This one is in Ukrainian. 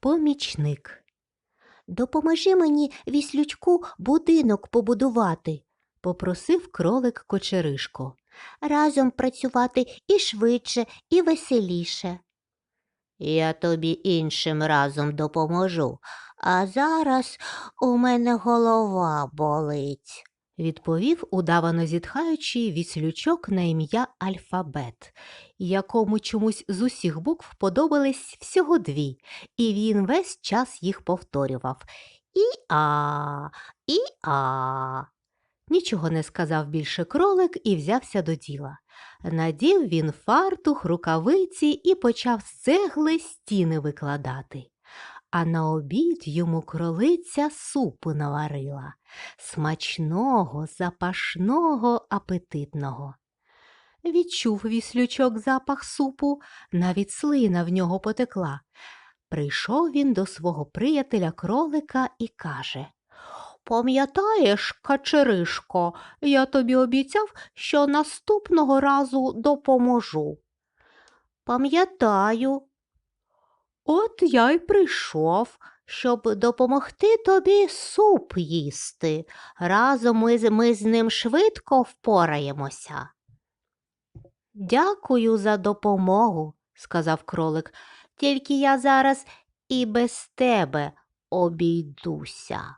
Помічник. Допоможи мені віслючку будинок побудувати, попросив кролик Кочеришко. Разом працювати і швидше, і веселіше. Я тобі іншим разом допоможу, а зараз у мене голова болить, відповів удавано зітхаючий віслючок на ім'я Альфабет, якому чомусь з усіх букв подобались всього дві, і він весь час їх повторював І-а, і-а. Нічого не сказав більше кролик і взявся до діла. Надів він фартух, рукавиці і почав з цегли стіни викладати. А на обід йому кролиця супу наварила смачного, запашного, апетитного. Відчув віслючок запах супу, навіть слина в нього потекла. Прийшов він до свого приятеля кролика і каже Пам'ятаєш, качеришко, я тобі обіцяв, що наступного разу допоможу. Пам'ятаю. От я й прийшов, щоб допомогти тобі суп їсти. Разом ми, з- ми з ним швидко впораємося. Дякую за допомогу, сказав кролик. Тільки я зараз і без тебе обійдуся.